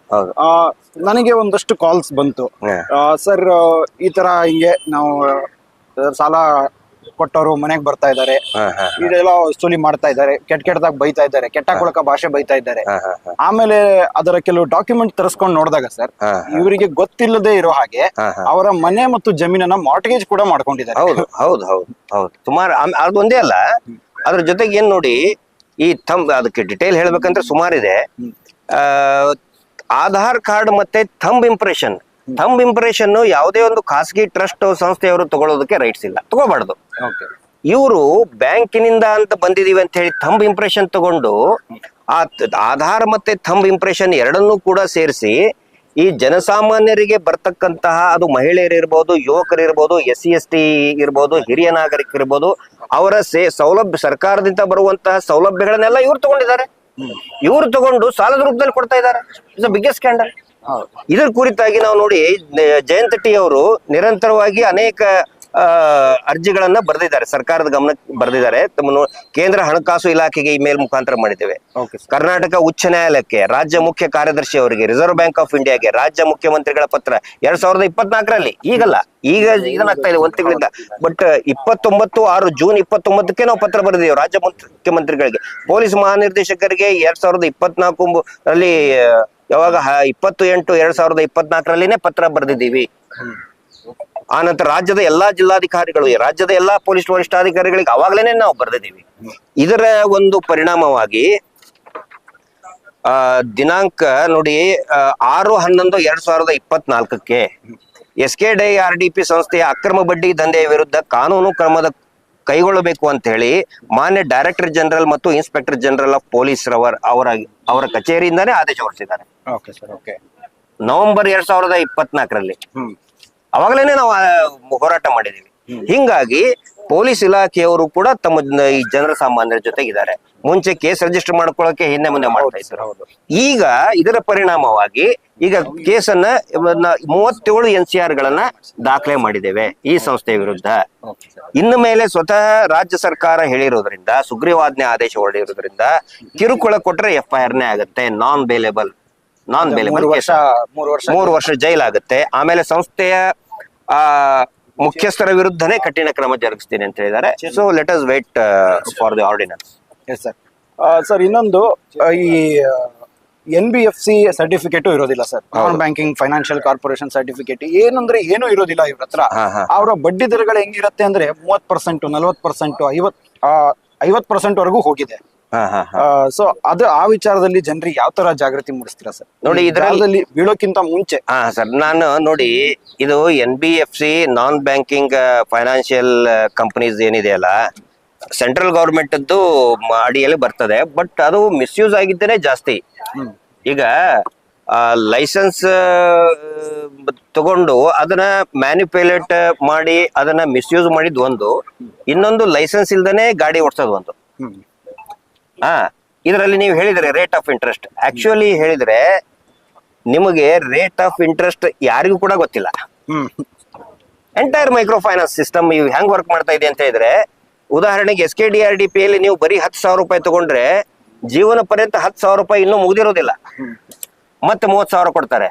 ನನಗೆ ಒಂದಷ್ಟು ಕಾಲ್ಸ್ ಬಂತು. ಸರ್ ಈ ತರ ಹಿಂಗೆ ನಾವು ಸಾಲ ಕೊಟ್ಟವರು ಮನೆಗೆ ಬರ್ತಾ ಇದ್ದಾರೆ. ಹಾ ಇದೆಲ್ಲ ವಸೂಲಿ ಮಾಡ್ತಾ ಇದ್ದಾರೆ. ಕೆಟ್ಟ ಕೆಟ್ಟದಾಗ ಬೈತಾ ಇದ್ದಾರೆ. ಕೆಟ್ಟ ಕೊಳಕ ಭಾಷೆ ಬೈತಾ ಇದ್ದಾರೆ. ಆಮೇಲೆ ಅದರ ಕೆಲವು ಡಾಕ್ಯುಮೆಂಟ್ ತರಿಸ್ಕೊಂಡು ನೋಡಿದಾಗ ಸರ್ ಇವರಿಗೆ ಗೊತ್ತಿಲ್ಲದೆ ಇರೋ ಹಾಗೆ. ಅವರ ಮನೆ ಮತ್ತು ಜಮೀನನ್ನ ಮಾರ್ಟ್ಗೇಜ್ ಕೂಡ ಮಾಡ್ಕೊಂಡಿದ್ದಾರೆ. ಹೌದು ಹೌದು ಹೌದು ಹೌದು. ಸುಮಾರು ಅದೊಂದೇ ಅಲ್ಲ ಅದ್ರ ಜೊತೆಗೆ ಏನ್ ನೋಡಿ ಈ ತಮ್ ಅದಕ್ಕೆ ಡಿಟೇಲ್ ಹೇಳ್ಬೇಕಂದ್ರೆ ಸುಮಾರಿದೆ. ಆ, ಆಧಾರ್ ಕಾರ್ಡ್ ಮತ್ತೆ ಥಂಬ್ ಇಂಪ್ರೆಷನ್ ಥಂಬ್ ಇಂಪ್ರೆಷನ್ ಯಾವುದೇ ಒಂದು ಖಾಸಗಿ ಟ್ರಸ್ಟ್ ಸಂಸ್ಥೆಯವರು ತಗೊಳ್ಳೋದಕ್ಕೆ ರೈಟ್ಸ್ ಇಲ್ಲ. ತಗೋಬಾರ್ದು. ಇವರು ಬ್ಯಾಂಕಿನಿಂದ ಅಂತ ಬಂದಿದೀವಿ ಅಂತ ಹೇಳಿ ಥಂಬ್ ಇಂಪ್ರೆಷನ್ ತಗೊಂಡು ಆ ಆಧಾರ್ ಮತ್ತೆ ಥಂಬ್ ಇಂಪ್ರೆಷನ್ ಎರಡನ್ನೂ ಕೂಡ ಸೇರಿಸಿ ಈ ಜನಸಾಮಾನ್ಯರಿಗೆ ಬರ್ತಕ್ಕಂತಹ ಅದು ಮಹಿಳೆಯರಿರ್ಬೋದು ಯುವಕರಿರ್ಬೋದು ಎಸ್ ಸಿ ಎಸ್ ಟಿ ಇರ್ಬೋದು ಹಿರಿಯ ನಾಗರಿಕರಿರ್ಬೋದು ಅವರ ಸೇ ಸೌಲಭ್ಯ ಸರ್ಕಾರದಿಂದ ಬರುವಂತಹ ಸೌಲಭ್ಯಗಳನ್ನೆಲ್ಲ ಇವ್ರು ತಗೊಂಡಿದ್ದಾರೆ. ಇವ್ರು ತಗೊಂಡು ಸಾಲದ ರೂಪದಲ್ಲಿ ಕೊಡ್ತಾ ಇದ್ದಾರೆ. ಇಟ್ಸ್ ಬಿಗ್ಗೆಸ್ಟ್ ಸ್ಕ್ಯಾಂಡಲ್ ಇದ್ರ ಕುರಿತಾಗಿ ನಾವು ನೋಡಿ ಜಯಂತ ಟಿ ಅವರು ನಿರಂತರವಾಗಿ ಅನೇಕ ಅರ್ಜಿಗಳನ್ನ ಬರೆದಿದ್ದಾರೆ. ಸರ್ಕಾರದ ಗಮನಕ್ಕೆ ಬರೆದಿದ್ದಾರೆ. ತಮ್ಮನ್ನು ಕೇಂದ್ರ ಹಣಕಾಸು ಇಲಾಖೆಗೆ ಇಮೇಲ್ ಮುಖಾಂತರ ಮಾಡಿದ್ದೇವೆ. ಕರ್ನಾಟಕ ಉಚ್ಚ ನ್ಯಾಯಾಲಯಕ್ಕೆ ರಾಜ್ಯ ಮುಖ್ಯ ಕಾರ್ಯದರ್ಶಿ ಅವರಿಗೆ ರಿಸರ್ವ್ ಬ್ಯಾಂಕ್ ಆಫ್ ಇಂಡಿಯಾಗೆ ರಾಜ್ಯ ಮುಖ್ಯಮಂತ್ರಿಗಳ ಪತ್ರ ಎರಡ್ ಸಾವಿರದ ಇಪ್ಪತ್ನಾಲ್ಕರಲ್ಲಿ. ಈಗಲ್ಲ. ಈಗ ಇದನ್ನಾಗ್ತಾ ಇದೆ ಒಂದ್ ತಿಂಗಳಿಂದ. ಬಟ್ ಇಪ್ಪತ್ತೊಂಬತ್ತು ಆರು ಜೂನ್ ಇಪ್ಪತ್ತೊಂಬತ್ತಕ್ಕೆ ನಾವು ಪತ್ರ ಬರೆದಿದ್ದೇವೆ ರಾಜ್ಯ ಮುಖ್ಯಮಂತ್ರಿಗಳಿಗೆ. ಪೊಲೀಸ್ ಮಹಾನಿರ್ದೇಶಕರಿಗೆ ಎರಡ್ ಸಾವಿರದ ಇಪ್ಪತ್ನಾಲ್ಕು ಅಲ್ಲಿ ಆ, ಯಾವಾಗ ಇಪ್ಪತ್ತು ಎಂಟು ಎರಡ್ ಸಾವಿರದ ಇಪ್ಪತ್ನಾಲ್ಕರಲ್ಲಿನೇ ಪತ್ರ ಬರೆದಿದ್ದೀವಿ. ಆ ನಂತರ ರಾಜ್ಯದ ಎಲ್ಲಾ ಜಿಲ್ಲಾಧಿಕಾರಿಗಳು, ರಾಜ್ಯದ ಎಲ್ಲಾ ಪೊಲೀಸ್ ವರಿಷ್ಠಾಧಿಕಾರಿಗಳಿಗೆ ಅವಾಗಲೇನೆ ನಾವು ಬರೆದಿದ್ದೀವಿ. ಇದರ ಒಂದು ಪರಿಣಾಮವಾಗಿ, ಆ, ದಿನಾಂಕ ನೋಡಿ ಆರು ಹನ್ನೊಂದು ಎರಡ್ ಸಾವಿರದ ಇಪ್ಪತ್ನಾಲ್ಕಕ್ಕೆ S K D R D P ಸಂಸ್ಥೆಯ ಅಕ್ರಮ ಬಡ್ಡಿ ದಂಧೆಯ ವಿರುದ್ಧ ಕಾನೂನು ಕ್ರಮದ ಕೈಗೊಳ್ಳಬೇಕು ಅಂತ ಹೇಳಿ, ಮಾನ್ಯ ಡೈರೆಕ್ಟರ್ ಜನರಲ್ ಮತ್ತು ಇನ್ಸ್ಪೆಕ್ಟರ್ ಜನರಲ್ ಆಫ್ ಪೊಲೀಸ್ ರವರ್ ಅವರ ಅವರ ಕಚೇರಿಯಿಂದಾನೇ ಆದೇಶ ಹೊರಡಿಸಿದ್ದಾರೆ. Okay sir okay. ನವೆಂಬರ್ ಎರಡ್ ಸಾವಿರದ ಇಪ್ಪತ್ನಾಲ್ಕರಲ್ಲಿ. ಹ್ಮ್. ಅವಾಗಲೇನೆ ನಾವು ಆ, ಹೋರಾಟ ಮಾಡಿದೀವಿ ಹಿಂಗಾಗಿ ಪೊಲೀಸ್ ಇಲಾಖೆಯವರು ಕೂಡ ತಮ್ಮ ಈ ಜನರ ಸಾಮಾನ್ಯರ ಜೊತೆಗಿದ್ದಾರೆ. ಮುಂಚೆ ಕೇಸ್ ರಿಜಿಸ್ಟರ್ ಮಾಡ್ಕೊಳ್ಳೋಕೆ ಹಿಂದೆ ಮುಂದೆ ಮಾಡ್ತಾ ಇದ್ರು. ಈಗ ಇದರ ಪರಿಣಾಮವಾಗಿ ಈಗ ಕೇಸನ್ನ ಮೂವತ್ತೇಳು ಎನ್ ಸಿ ಆರ್ ಗಳನ್ನ ದಾಖಲೆ ಮಾಡಿದ್ದೇವೆ ಈ ಸಂಸ್ಥೆ ವಿರುದ್ಧ. ಇನ್ನು ಮೇಲೆ ಸ್ವತಃ ರಾಜ್ಯ ಸರ್ಕಾರ ಹೇಳಿರೋದ್ರಿಂದ ಸುಗ್ರೀವಾಜ್ಞೆ ಆದೇಶ ಹೊರಡಿರೋದ್ರಿಂದ ಕಿರುಕುಳ ಕೊಟ್ರೆ ಎಫ್ ಐ ಆರ್ನೇ ಆಗುತ್ತೆ ನಾನ್ ಬೇಲೆಬಲ್ ನಾನ್ ಬೇಲೆಬಲ್ ಮೂರು ವರ್ಷ ಮೂರು ವರ್ಷ ಜೈಲ್ ವರ್ಷ ಜೈಲಾಗುತ್ತೆ. ಆಮೇಲೆ ಸಂಸ್ಥೆಯ ಆ ಮುಖ್ಯಸ್ಥರ ವಿರುದ್ಧನೇ ಕಠಿಣ ಕ್ರಮ ಜರುಗಿಸ್ತೀನಿ ಅಂತ ಹೇಳಿದ್ದಾರೆ. So let us wait for the ordinance yes sir sir ಇನ್ನೊಂದು ಈ N B F C certificate ಇರೋದಿಲ್ಲ sir non banking financial corporation certificate ಏನಂದ್ರೆ ಏನು ಇರೋದಿಲ್ಲ ಇವ್ರ ಹತ್ರ. ಅವರ ಬಡ್ಡಿ ದರಗಳು ಹೆಂಗಿರುತ್ತೆ ಅಂದ್ರೆ ಮೂವತ್ ಪರ್ಸೆಂಟ್ ನಲ್ವತ್ ಪರ್ಸೆಂಟ್ ಐವತ್ ಐವತ್ ಪರ್ಸೆಂಟ್ ವರೆಗೂ ಹೋಗಿದೆ. ಸೊ ಅದು ಆ ವಿಚಾರದಲ್ಲಿ ಜನರಿಗೆ ಯಾವ ತರ ಜಾಗೃತಿ ಮೂಡಿಸ್ತೀರಾ ಸರ್? ನೋಡಿ, ಇದರಲ್ಲಿ ಬೀಳೋಕ್ಕಿಂತ ಮುಂಚೆ. ಹಾ ಸರ್. ನಾನು ನೋಡಿ ಇದು N B F C non banking financial companies ಏನಿದೆಯಲ್ಲ ಸೆಂಟ್ರಲ್ ಗೌರ್ಮೆಂಟ್ ಅಡಿಯಲ್ಲಿ ಬರ್ತದೆ. ಬಟ್ ಅದು ಮಿಸ್ಯೂಸ್ ಆಗಿದ್ದೇನೆ ಜಾಸ್ತಿ. ಈಗ ಲೈಸೆನ್ಸ್ ತಗೊಂಡು ಅದನ್ನ ಮ್ಯಾನಿಪ್ಯುಲೇಟ್ ಮಾಡಿ ಅದನ್ನ ಮಿಸ್ಯೂಸ್ ಮಾಡಿದ್ ಒಂದು. ಇನ್ನೊಂದು ಲೈಸೆನ್ಸ್ ಇಲ್ದೇನೆ ಗಾಡಿ ಓಡಿಸೋದು ಒಂದು. ಹಾ ಇದರಲ್ಲಿ ನೀವು ಹೇಳಿದ್ರೆ ರೇಟ್ ಆಫ್ ಇಂಟ್ರೆಸ್ಟ್ ಆಕ್ಚುಲಿ ಹೇಳಿದ್ರೆ ನಿಮಗೆ ರೇಟ್ ಆಫ್ ಇಂಟ್ರೆಸ್ಟ್ ಯಾರಿಗೂ ಕೂಡ ಗೊತ್ತಿಲ್ಲ. ಎಂಟೈರ್ ಮೈಕ್ರೋ ಫೈನಾನ್ಸ್ ಸಿಸ್ಟಮ್ ಇವು ಹೆಂಗ್ ವರ್ಕ್ ಮಾಡ್ತಾ ಇದೆ ಅಂತ ಹೇಳಿದ್ರೆ ಉದಾಹರಣೆಗೆ S K D R D P ಅಲ್ಲಿ ನೀವು ಬರೀ ಹತ್ತು ಸಾವಿರ ರೂಪಾಯಿ ತಗೊಂಡ್ರೆ ಜೀವನ ಪರ್ಯಂತ ಹತ್ತು ಸಾವಿರ ರೂಪಾಯಿ ಇನ್ನೂ ಮುಗಿದಿರೋದಿಲ್ಲ. ಮತ್ತೆ ಮೂವತ್ ಸಾವಿರ ಕೊಡ್ತಾರೆ.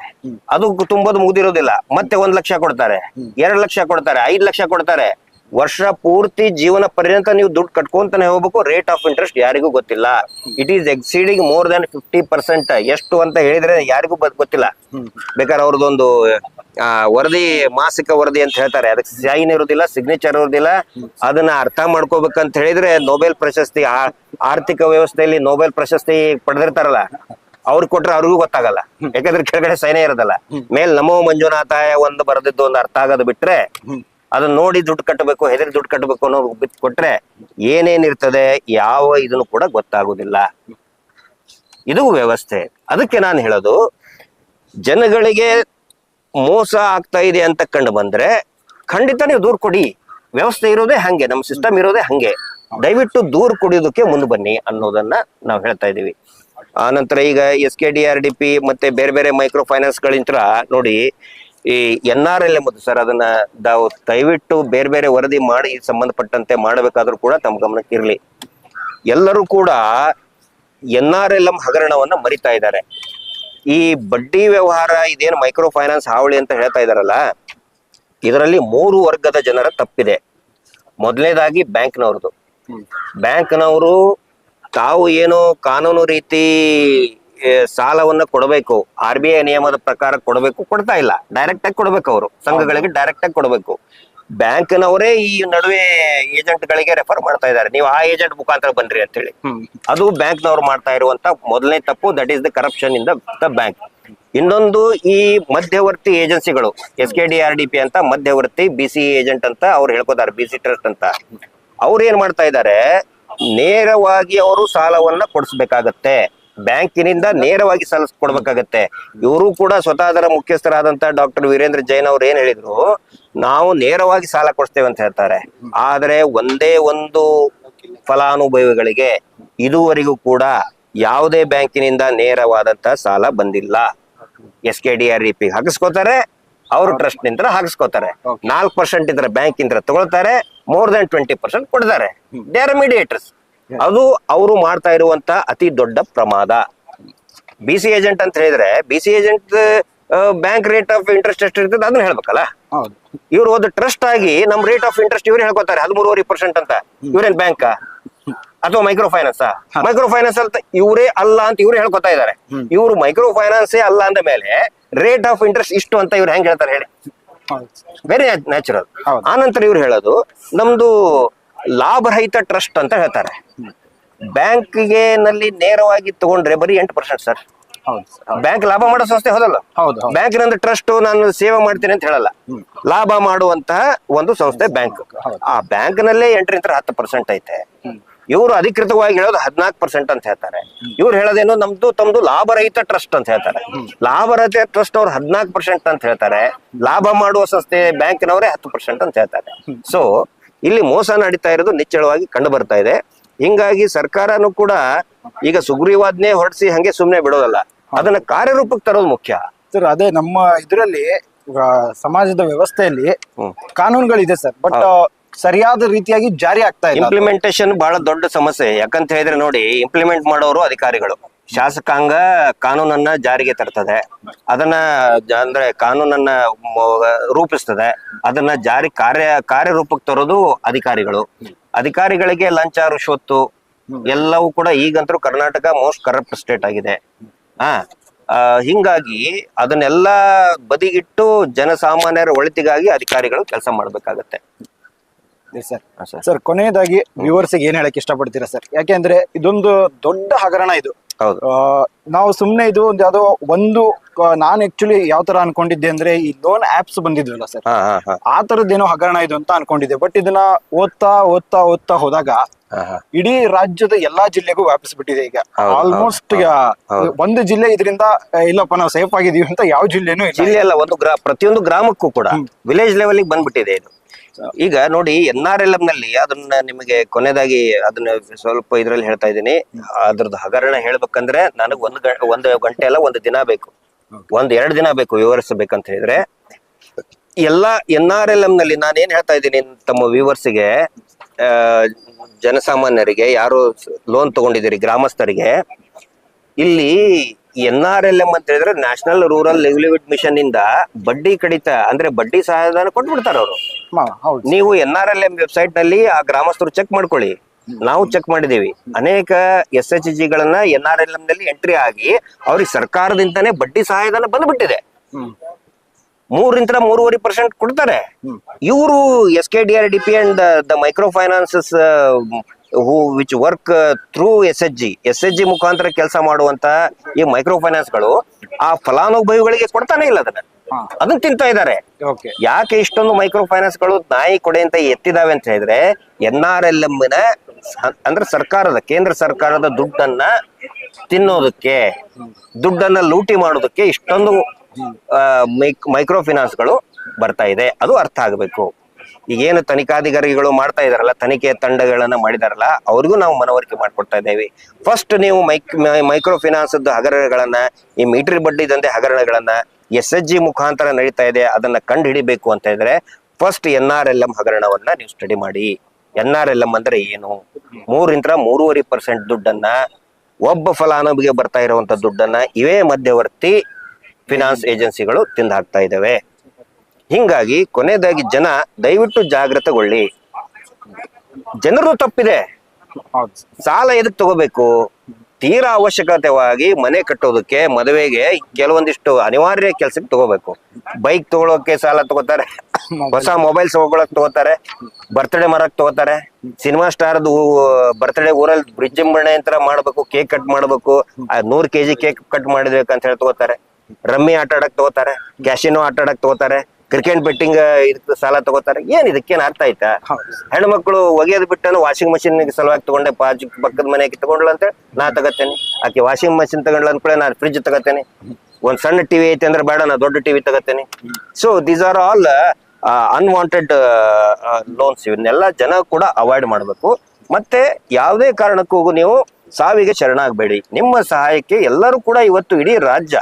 ಅದು ತುಂಬೋದು ಮುಗಿದಿರೋದಿಲ್ಲ. ಮತ್ತೆ ಒಂದ್ ಲಕ್ಷ ಕೊಡ್ತಾರೆ. ಎರಡ್ ಲಕ್ಷ ಕೊಡ್ತಾರೆ. ಐದ್ ಲಕ್ಷ ಕೊಡ್ತಾರೆ. ವರ್ಷ ಪೂರ್ತಿ ಜೀವನ ಪರ್ಯಂತ ನೀವು ದುಡ್ಡು ಕಟ್ಕೊಂತಾನೆ ಹೋಗ್ಬೇಕು ರೇಟ್ ಆಫ್ ಇಂಟ್ರೆಸ್ಟ್ ಯಾರಿಗೂ ಗೊತ್ತಿಲ್ಲ. It is exceeding more than fifty percent ಎಷ್ಟು ಅಂತ ಹೇಳಿದ್ರೆ ಯಾರಿಗೂ ಗೊತ್ತಿಲ್ಲ. ಬೇಕಾದ್ರೆ ಅವ್ರದ್ದೊಂದು ವರದಿ ಮಾಸಿಕ ವರದಿ ಅಂತ ಹೇಳ್ತಾರೆ. ಅದಕ್ಕೆ ಸೈನ್ ಇರೋದಿಲ್ಲ ಸಿಗ್ನೇಚರ್ ಇರೋದಿಲ್ಲ. ಅದನ್ನ ಅರ್ಥ ಮಾಡ್ಕೋಬೇಕಂತ ಹೇಳಿದ್ರೆ ನೊಬೆಲ್ ಪ್ರಶಸ್ತಿ ಆರ್ಥಿಕ ವ್ಯವಸ್ಥೆಯಲ್ಲಿ ನೊಬೆಲ್ ಪ್ರಶಸ್ತಿ ಪಡೆದಿರ್ತಾರಲ್ಲ ಅವ್ರಿಗೆ ಕೊಟ್ರೆ ಅವ್ರಿಗೂ ಗೊತ್ತಾಗಲ್ಲ. ಯಾಕಂದ್ರೆ ಕೆಳಗಡೆ ಸೈನೇ ಇರೋದಲ್ಲ. ಮೇಲ್ ನಮೋ ಮಂಜುನಾಥ ಒಂದು ಬರೆದಿದ್ದು ಒಂದು ಅರ್ಥ ಆಗೋದು ಬಿಟ್ರೆ ಅದನ್ನ ನೋಡಿ ದುಡ್ಡು ಕಟ್ಟಬೇಕು, ಹೆದರಿ ದುಡ್ಡು ಕಟ್ಟಬೇಕು ಅನ್ನೋ ಬಿಟ್ಟು ಕೊಟ್ರೆ ಏನೇನಿರ್ತದೆ ಯಾವ ಇದನ್ನು ಕೂಡ ಗೊತ್ತಾಗುದಿಲ್ಲ. ಇದು ವ್ಯವಸ್ಥೆ. ಅದಕ್ಕೆ ನಾನು ಹೇಳೋದು, ಜನಗಳಿಗೆ ಮೋಸ ಆಗ್ತಾ ಇದೆ ಅಂತ ಕಂಡು ಬಂದ್ರೆ ಖಂಡಿತ ನೀವು ದೂರ ಕೊಡಿ. ವ್ಯವಸ್ಥೆ ಇರೋದೇ ಹಂಗೆ, ನಮ್ಮ ಸಿಸ್ಟಮ್ ಇರೋದೇ ಹಂಗೆ. ದಯವಿಟ್ಟು ದೂರ ಕೊಡಿಯೋದಕ್ಕೆ ಮುಂದೆ ಬನ್ನಿ ಅನ್ನೋದನ್ನ ನಾವು ಹೇಳ್ತಾ ಇದೀವಿ ಆ ನಂತರ ಈಗ S K D R D P ಮತ್ತೆ ಬೇರೆ ಬೇರೆ ಮೈಕ್ರೋ ಫೈನಾನ್ಸ್ ಗಳಿಂದ ನೋಡಿ ಈ ಎನ್ ಆರ್ ಎಲ್ ಎಂಬುದು ಸರ್ ಅದನ್ನ ತಾವು ದಯವಿಟ್ಟು ಬೇರೆ ಬೇರೆ ವರದಿ ಮಾಡಿ ಸಂಬಂಧಪಟ್ಟಂತೆ ಮಾಡಬೇಕಾದ್ರೂ ಕೂಡ ತಮ್ಮ ಗಮನಕ್ಕೆ ಇರಲಿ. ಎಲ್ಲರೂ ಕೂಡ ಎನ್ ಆರ್ ಎಲ್ ಎಂ ಹಗರಣವನ್ನ ಮರಿತಾ ಇದ್ದಾರೆ. ಈ ಬಡ್ಡಿ ವ್ಯವಹಾರ, ಇದೇನು ಮೈಕ್ರೋ ಫೈನಾನ್ಸ್ ಹಾವಳಿ ಅಂತ ಹೇಳ್ತಾ ಇದಾರಲ್ಲ ಇದರಲ್ಲಿ ಮೂರು ವರ್ಗದ ಜನರ ತಪ್ಪಿದೆ. ಮೊದಲನೇದಾಗಿ ಬ್ಯಾಂಕ್ನವ್ರದ್ದು. ಬ್ಯಾಂಕ್ನವರು ತಾವು ಏನು ಕಾನೂನು ರೀತಿ ಸಾಲವನ್ನ ಕೊಡಬೇಕು ಆರ್ ಬಿ ಐ ನಿಯಮದ ಪ್ರಕಾರ ಕೊಡಬೇಕು ಕೊಡ್ತಾ ಇಲ್ಲ. ಡೈರೆಕ್ಟ್ ಆಗಿ ಕೊಡಬೇಕು ಅವರು. ಸಂಘಗಳಿಗೆ ಡೈರೆಕ್ಟ್ ಆಗಿ ಕೊಡಬೇಕು. ಬ್ಯಾಂಕ್ನವರೇ ಈ ನಡುವೆ ಏಜೆಂಟ್ ಗಳಿಗೆ ರೆಫರ್ ಮಾಡ್ತಾ ಇದ್ದಾರೆ. ನೀವು ಆ ಏಜೆಂಟ್ ಮುಖಾಂತರ ಬನ್ರಿ ಅಂತ ಹೇಳಿ ಅದು ಬ್ಯಾಂಕ್ನವ್ರು ಮಾಡ್ತಾ ಇರುವಂತ ಮೊದಲನೇ ತಪ್ಪು that is the corruption in the bank ಇನ್ನೊಂದು ಈ ಮಧ್ಯವರ್ತಿ ಏಜೆನ್ಸಿಗಳು S K D R D P ಅಂತ ಮಧ್ಯವರ್ತಿ ಬಿ ಸಿ ಏಜೆಂಟ್ ಅಂತ ಅವ್ರು ಹೇಳ್ಕೊತಾರೆ ಬಿ ಸಿ ಟ್ರಸ್ಟ್ ಅಂತ. ಅವ್ರು ಏನ್ ಮಾಡ್ತಾ ಇದ್ದಾರೆ ನೇರವಾಗಿ ಅವರು ಸಾಲವನ್ನ ಕೊಡಿಸ್ಬೇಕಾಗತ್ತೆ. ಬ್ಯಾಂಕಿನಿಂದ ನೇರವಾಗಿ ಸಾಲ ಕೊಡ್ಬೇಕಾಗತ್ತೆ. ಇವರು ಕೂಡ ಸ್ವತಃ ಅದರ ಮುಖ್ಯಸ್ಥರಾದಂತ ಡಾಕ್ಟರ್ ವೀರೇಂದ್ರ ಜೈನ್ ಅವ್ರು ಏನ್ ಹೇಳಿದ್ರು, ನಾವು ನೇರವಾಗಿ ಸಾಲ ಕೊಡ್ತೇವೆ ಅಂತ ಹೇಳ್ತಾರೆ. ಆದ್ರೆ ಒಂದೇ ಒಂದು ಫಲಾನುಭವಿಗಳಿಗೆ ಇದುವರೆಗೂ ಕೂಡ ಯಾವುದೇ ಬ್ಯಾಂಕಿನಿಂದ ನೇರವಾದಂತ ಸಾಲ ಬಂದಿಲ್ಲ. S K D R E P ಹಾಕಿಸ್ಕೋತಾರೆ, ಅವರು ಟ್ರಸ್ಟ್ನಿಂದ ಹಾಕಿಸ್ಕೋತಾರೆ. ನಾಲ್ಕು ಪರ್ಸೆಂಟ್ ಇದ್ರೆ ಬ್ಯಾಂಕ್ ಇಂದ ತಗೊಳ್ತಾರೆ, ಮೋರ್ ದನ್ ಟ್ವೆಂಟಿ ಪರ್ಸೆಂಟ್ ಕೊಡ್ತಾರೆ. ಆರ್ ಮೀಡಿಯೇಟರ್ಸ್ ಅದು ಅವರು ಮಾಡ್ತಾ ಇರುವಂತ ಅತಿ ದೊಡ್ಡ ಪ್ರಮಾದ. ಬಿ ಸಿ ಏಜೆಂಟ್ ಅಂತ ಹೇಳಿದ್ರೆ B C agent bank rate of interest ಎಷ್ಟು ಇರ್ತದೆ ಅದನ್ನ ಹೇಳ್ಬೇಕಲ್ಲ? ಇವರು ಒಂದು ಟ್ರಸ್ಟ್ ಆಗಿ ನಮ್ ರೇಟ್ ಆಫ್ ಇಂಟ್ರೆಸ್ಟ್ ಇವ್ರು ಹೇಳ್ಕೊತಾರೆ ಹದಿಮೂರುವರೆ ಪರ್ಸೆಂಟ್ ಅಂತ. ಇವ್ರೇನ್ ಬ್ಯಾಂಕ್ ಅಥವಾ ಮೈಕ್ರೋ ಫೈನಾನ್ಸ್ ಮೈಕ್ರೋ ಫೈನಾನ್ಸ್ ಅಂತ ಇವರೇ ಅಲ್ಲ ಅಂತ ಇವ್ರು ಹೇಳ್ಕೊತಾ ಇದ್ದಾರೆ. ಇವರು ಮೈಕ್ರೋ ಫೈನಾನ್ಸೇ ಅಲ್ಲ ಅಂದ ಮೇಲೆ ರೇಟ್ ಆಫ್ ಇಂಟ್ರೆಸ್ಟ್ ಇಷ್ಟು ಅಂತ ಇವ್ರು ಹೆಂಗ್ ಹೇಳ್ತಾರೆ ಹೇಳಿ? Very natural. ಆನಂತರ ಇವ್ರು ಹೇಳೋದು ನಮ್ದು ಲಾಭರಹಿತ ಟ್ರಸ್ಟ್ ಅಂತ ಹೇಳ್ತಾರೆ. ಬ್ಯಾಂಕ್ಗೆ ನಲ್ಲಿ ನೇರವಾಗಿ ತಗೊಂಡ್ರೆ ಬರೀ ಎಂಟು ಪರ್ಸೆಂಟ್ ಸರ್. ಬ್ಯಾಂಕ್ ಲಾಭ ಮಾಡೋ ಸಂಸ್ಥೆ ಹೋದಲ್ಲ? ಹೌದು ಹೌದು. ಬ್ಯಾಂಕಿನಂದು ಟ್ರಸ್ಟ್ ನಾನು ಸೇವೆ ಮಾಡ್ತೀನಿ ಅಂತ ಹೇಳಲ್ಲ. ಲಾಭ ಮಾಡುವಂತಹ ಒಂದು ಸಂಸ್ಥೆ ಬ್ಯಾಂಕ್. ಆ ಬ್ಯಾಂಕ್ ನಲ್ಲೇ ಎಂಟರಿಂದ ಹತ್ತು ಪರ್ಸೆಂಟ್ ಐತೆ. ಇವರು ಅಧಿಕೃತವಾಗಿ ಹೇಳೋದು ಹದಿನಾಲ್ಕು ಪರ್ಸೆಂಟ್ ಅಂತ ಹೇಳ್ತಾರೆ. ಇವ್ರು ಹೇಳೋದೇನು ನಮ್ದು ತಮ್ದು ಲಾಭರಹಿತ ಟ್ರಸ್ಟ್ ಅಂತ ಹೇಳ್ತಾರೆ. ಲಾಭರಹಿತ ಟ್ರಸ್ಟ್ ಅವ್ರು ಹದಿನಾಲ್ಕು ಪರ್ಸೆಂಟ್ ಅಂತ ಹೇಳ್ತಾರೆ. ಲಾಭ ಮಾಡುವ ಸಂಸ್ಥೆ ಬ್ಯಾಂಕಿನವರೇ ಹತ್ತು ಪರ್ಸೆಂಟ್ ಅಂತ ಹೇಳ್ತಾರೆ. ಸೊ ಇಲ್ಲಿ ಮೋಸ ನಡೀತಾ ಇರೋದು ನಿಚ್ಚಳವಾಗಿ ಕಂಡು ಬರ್ತಾ ಇದೆ. ಹಿಂಗಾಗಿ ಸರ್ಕಾರನು ಕೂಡ ಈಗ ಸುಗ್ರೀವಾಜ್ಞೆ ಹೊರಡಿಸಿ ಹಂಗೆ ಸುಮ್ನೆ ಬಿಡೋದಲ್ಲ. ಅದನ್ನ ಕಾರ್ಯರೂಪಕ್ಕೆ ತರೋದು ಮುಖ್ಯ. ಸರ್ ಅದೇ ನಮ್ಮ ಇದರಲ್ಲಿ ಸಮಾಜದ ವ್ಯವಸ್ಥೆಯಲ್ಲಿ. ಕಾನೂನುಗಳಿದೆ ಸರ್. ಬಟ್ ಸರಿಯಾದ ರೀತಿಯಾಗಿ ಜಾರಿ ಆಗ್ತಾ ಇದೆ. ಇಂಪ್ಲಿಮೆಂಟೇಶನ್ ಬಹಳ ದೊಡ್ಡ ಸಮಸ್ಯೆ. ಯಾಕಂತ ಹೇಳಿದ್ರೆ ನೋಡಿ ಇಂಪ್ಲಿಮೆಂಟ್ ಮಾಡೋರು ಅಧಿಕಾರಿಗಳು. ಶಾಸಕಾಂಗ ಕಾನೂನನ್ನ ಜಾರಿಗೆ ತರ್ತದೆ. ಅದನ್ನ ಜ- ಅಂದ್ರೆ ಕಾನೂನನ್ನ ಮ- ರೂಪಿಸ್ತದೆ. ಅದನ್ನ ಜಾರಿ ಕಾರ್ಯ ಕಾರ್ಯರೂಪಕ್ಕೆ ತರೋದು ಅಧಿಕಾರಿಗಳು. ಅಧಿಕಾರಿಗಳಿಗೆ ಲಂಚ ರುಶ್ವತ್ತು ಎಲ್ಲವೂ ಕೂಡ ಈಗಂತರೂ ಕರ್ನಾಟಕ ಮೋಸ್ಟ್ ಕರಪ್ಟ್ ಸ್ಟೇಟ್ ಆಗಿದೆ. ಆ ಆ, ಹಿಂಗಾಗಿ ಅದನ್ನೆಲ್ಲ ಬದಿಗಿಟ್ಟು ಜನಸಾಮಾನ್ಯರ ಒಳಿತಿಗಾಗಿ ಅಧಿಕಾರಿಗಳು ಕೆಲಸ ಮಾಡ್ಬೇಕಾಗತ್ತೆ. ಹಾ, ಸರ್. ಸರ್ ಕೊನೆಯದಾಗಿ ವ್ಯೂವರ್ಸ್ ಏನ್ ಹೇಳಕ್ ಇಷ್ಟಪಡ್ತೀರಾ ಸರ್ ಯಾಕೆಂದ್ರೆ ಇದೊಂದು ದೊಡ್ಡ ಹಗರಣ ಇದು. ಹೌದು. ನಾವು ಸುಮ್ನೆ ಇದು ಒಂದು ಯಾವ್ದೋ ಒಂದು ನಾನು ಆಕ್ಚುಲಿ ಯಾವ ತರ ಅನ್ಕೊಂಡಿದ್ದೆ ಅಂದ್ರೆ ಈ ಲೋನ್ ಆಪ್ಸ್ ಬಂದಿದ್ವಲ್ಲ ಸರ್ ಆ ತರದ್ ಏನೋ ಆ ತರದ್ದೇನೋ ಹಗರಣ ಇದು ಅಂತ ಅನ್ಕೊಂಡಿದ್ದೆ. ಬಟ್ ಇದನ್ನ ಓದ್ತಾ ಓದ್ತಾ ಓದ್ತಾ ಹೋದಾಗ ಇಡೀ ರಾಜ್ಯದ ಎಲ್ಲಾ ಜಿಲ್ಲೆಗೂ ವ್ಯಾಪಿಸ್ಬಿಟ್ಟಿದೆ ಈಗ. ಆಲ್ಮೋಸ್ಟ್. ಒಂದು ಜಿಲ್ಲೆ ಇದರಿಂದ ಇಲ್ಲಪ್ಪ ನಾವು ಸೇಫ್ ಆಗಿದೀವಿ ಅಂತ ಯಾವ ಜಿಲ್ಲೆನೂ ಜಿಲ್ಲೆ ಅಲ್ಲ ಒಂದು ಗ್ರಾ ಪ್ರತಿಯೊಂದು ಗ್ರಾಮಕ್ಕೂ ಕೂಡ ವಿಲೇಜ್ ಲೆವೆಲ್ ಬಂದ್ಬಿಟ್ಟಿದೆ ಇದು. ಈಗ ನೋಡಿ ಎನ್ ಆರ್ ಎಲ್ ಎಂ ನಲ್ಲಿ ಅದನ್ನ ನಿಮಗೆ ಕೊನೆದಾಗಿ ಅದನ್ನ ಸ್ವಲ್ಪ ಇದ್ರಲ್ಲಿ ಹೇಳ್ತಾ ಇದ್ದೀನಿ. ಅದ್ರದ್ದು ಹಗರಣ ಹೇಳ್ಬೇಕಂದ್ರೆ ನನಗ್ ಒಂದ್ ಒಂದ್ ಒಂದು ಗಂಟೆ ಅಲ್ಲ ಒಂದ್ ದಿನ ಬೇಕು. ಒಂದ್ ಎರಡ್ ದಿನ ಬೇಕು ವಿವರಿಸಬೇಕಂತ ಹೇಳಿದ್ರೆ. ಎಲ್ಲಾ ಎನ್ ಆರ್ ಎಲ್ ಎಂ ನಲ್ಲಿ ನಾನು ಏನ್ ಹೇಳ್ತಾ ಇದ್ದೀನಿ ತಮ್ಮ ವ್ಯೂವರ್ಸ್ಗೆ ಜನಸಾಮಾನ್ಯರಿಗೆ ಯಾರು ಲೋನ್ ತಗೊಂಡಿದ್ದೀರಿ ಗ್ರಾಮಸ್ಥರಿಗೆ ಇಲ್ಲಿ ಎನ್ ಆರ್ ಎಲ್ ಎಂ ಅಂತ ಹೇಳಿದ್ರೆ ನ್ಯಾಷನಲ್ ರೂರಲ್ ಲಿವ್ಲಿಹುಡ್ ಮಿಷನ್ ಇಂದ ಬಡ್ಡಿ ಕಡಿತ ಅಂದ್ರೆ ಬಡ್ಡಿ ಸಹಾಯಧನ ಕೊಟ್ಬಿಡ್ತಾರ ಅವರು. ನೀವು ಎನ್ ಆರ್ ಎಲ್ ಎಂ ವೆಬ್ಸೈಟ್ನಲ್ಲಿ ಆ ಗ್ರಾಮಸ್ಥರು ಚೆಕ್ ಮಾಡ್ಕೊಳ್ಳಿ. ನಾವು ಚೆಕ್ ಮಾಡಿದೀವಿ ಅನೇಕ ಎಸ್ ಎಚ್ ಜಿಗಳನ್ನ ಎನ್ ಆರ್ ಎಲ್ ಎಂ ನಲ್ಲಿ ಎಂಟ್ರಿ ಆಗಿ ಅವ್ರಿಗೆ ಸರ್ಕಾರದಿಂದಾನೆ ಬಡ್ಡಿ ಸಹಾಯಧನ ಬಂದ್ಬಿಟ್ಟಿದೆ. ಮೂರಿಂದ ಮೂರುವರೆ ಪರ್ಸೆಂಟ್ ಕೊಡ್ತಾರೆ. ಇವರು S K D R D P and the micro finances who which work through S H G S H G ಮುಖಾಂತರ ಕೆಲಸ ಮಾಡುವಂತ ಈ ಮೈಕ್ರೋ ಫೈನಾನ್ಸ್ಗಳು ಆ ಫಲಾನುಭವಿಗಳಿಗೆ ಕೊಡ್ತಾನೆ ಇಲ್ಲ ಅದನ್ನ. ಅದನ್ನ ತಿಂತಾ ಇದ್ದಾರೆ. ಯಾಕೆ ಇಷ್ಟೊಂದು ಮೈಕ್ರೋ ಫೈನಾನ್ಸ್ಗಳು ನಾಯಿ ಕೊಡೆ ಅಂತ ಎತ್ತಿದಾವೆ ಅಂತ ಹೇಳಿದ್ರೆ ಎನ್ ಆರ್ ಎಲ್ನ ಅಂದ್ರೆ ಸರ್ಕಾರದ ಕೇಂದ್ರ ಸರ್ಕಾರದ ದುಡ್ಡನ್ನ ತಿನ್ನೋದಕ್ಕೆ ದುಡ್ಡನ್ನ ಲೂಟಿ ಮಾಡೋದಕ್ಕೆ ಇಷ್ಟೊಂದು ಮೈಕ್ರೋ ಫಿನಾನ್ಸ್ಗಳು ಬರ್ತಾ ಇದೆ. ಅದು ಅರ್ಥ ಆಗಬೇಕು. ಈಗೇನು ತನಿಖಾಧಿಕಾರಿಗಳು ಮಾಡ್ತಾ ಇದಾರಲ್ಲ, ತನಿಖೆ ತಂಡಗಳನ್ನ ಮಾಡಿದಾರಲ್ಲ, ಅವ್ರಿಗೂ ನಾವು ಮನವರಿಕೆ ಮಾಡ್ಕೊಡ್ತಾ ಇದ್ದೇವೆ. ಫಸ್ಟ್ ನೀವು ಮೈಕ್ ಮೈಕ್ರೋ ಫಿನಾನ್ಸ್ ಹಗರಣಗಳನ್ನ, ಈ ಮೀಟರ್ ಬಡ್ಡಿ ದಂಧೆ ಹಗರಣಗಳನ್ನ ಎಸ್ ಎಚ್ ಜಿ ಮುಖಾಂತರ ನಡೀತಾ ಇದೆ, ಅದನ್ನ ಕಂಡು ಹಿಡಿಬೇಕು ಅಂತ ಇದ್ರೆ first N R L M ಹಗರಣವನ್ನ ನೀವು ಸ್ಟಡಿ ಮಾಡಿ. ಎನ್ ಆರ್ ಎಲ್ ಎಂ ಅಂದ್ರೆ ಏನು? ಮೂರಿಂದ ಮೂರುವರೆ ಪರ್ಸೆಂಟ್ ದುಡ್ಡನ್ನ, ಒಬ್ಬ ಫಲಾನುಭವಿಗೆ ಬರ್ತಾ ಇರುವಂತ ದುಡ್ಡನ್ನ ಇವೇ ಮಧ್ಯವರ್ತಿ ಫಿನಾನ್ಸ್ ಏಜೆನ್ಸಿಗಳು ತಿಂದು ಹಾಕ್ತಾ ಇದ್ದಾವೆ. ಹಿಂಗಾಗಿ ಕೊನೆಯದಾಗಿ ಜನ ದಯವಿಟ್ಟು ಜಾಗೃತಗೊಳ್ಳಿ ಜನರು ತಪ್ಪಿದೆ. ಸಾಲ ಎದಕ್ ತಗೋಬೇಕು? ತೀರಾ ಅವಶ್ಯಕತೆವಾಗಿ ಮನೆ ಕಟ್ಟೋದಕ್ಕೆ ಮದುವೆಗೆ ಕೆಲವೊಂದಿಷ್ಟು ಅನಿವಾರ್ಯ ಕೆಲಸಕ್ಕೆ ತಗೋಬೇಕು. ಬೈಕ್ ತಗೊಳಕ್ಕೆ ಸಾಲ ತಗೋತಾರೆ. ಹೊಸ ಮೊಬೈಲ್ ತಗೊಳಕ್ ತಗೋತಾರೆ. ಬರ್ತ್ಡೇ ಮಾಡಕ್ ತಗೋತಾರೆ. ಸಿನಿಮಾ ಸ್ಟಾರ್ದು ಬರ್ತ್ಡೇ ಊರಲ್ಲಿ ವಿಜೃಂಭಣೆ ಅಂತ ಮಾಡ್ಬೇಕು ಕೇಕ್ ಕಟ್ ಮಾಡ್ಬೇಕು ನೂರ್ ಕೆಜಿ ಕೇಕ್ ಕಟ್ ಮಾಡಬೇಕು ಅಂತ ಹೇಳಿ ತಗೋತಾರೆ. ರಮ್ಮಿ ಆಟ ಆಡಕ್ ತಗೋತಾರೆ. ಕ್ಯಾಶಿನೋ ಆಟ ಆಡಕ್ ತಗೋತಾರೆ. ಕ್ರಿಕೆಟ್ ಬೆಟ್ಟಿಂಗ್ ಇದಕ್ಕೆ ಸಾಲ ತಗೋತಾರೆ. ಏನ್ ಇದಕ್ಕೇನ್ ಅರ್ಥ ಆಯ್ತಾ? ಹೆಣ್ಮಕ್ಳು ಒಗೆಯೋದು ಬಿಟ್ಟನು ವಾಷಿಂಗ್ ಮಷಿನ್ ಸಲುವಾಗಿ ತಗೊಂಡೆ ಪಾಜಿ ಪಕ್ಕದ ಮನೆಗೆ ತಗೊಂಡ್ಲ ಅಂತ ನಾ ತಗತ್ತೇನೆ ಆಕೆ ವಾಷಿಂಗ್ ಮಷಿನ್ ತಗೊಂಡ್ಲ ಅಂದ್ಕೊಳ್ಳೆ ನಾನು ಫ್ರಿಜ್ ತಗತ್ತೇನೆ ಒಂದ್ ಸಣ್ಣ ಟಿವಿ ಐತೆ ಅಂದ್ರೆ ಬೇಡ ನಾ ದೊಡ್ಡ TV ತಗತ್ತೇನೆ so these are all unwanted loans ಇವನ್ನೆಲ್ಲ ಜನ ಕೂಡ ಅವಾಯ್ಡ್ ಮಾಡಬೇಕು. ಮತ್ತೆ ಯಾವುದೇ ಕಾರಣಕ್ಕೂ ನೀವು ಸಾವಿಗೆ ಶರಣಾಗಬೇಡಿ. ನಿಮ್ಮ ಸಹಾಯಕ್ಕೆ ಎಲ್ಲರೂ ಕೂಡ ಇವತ್ತು ಇಡೀ ರಾಜ್ಯ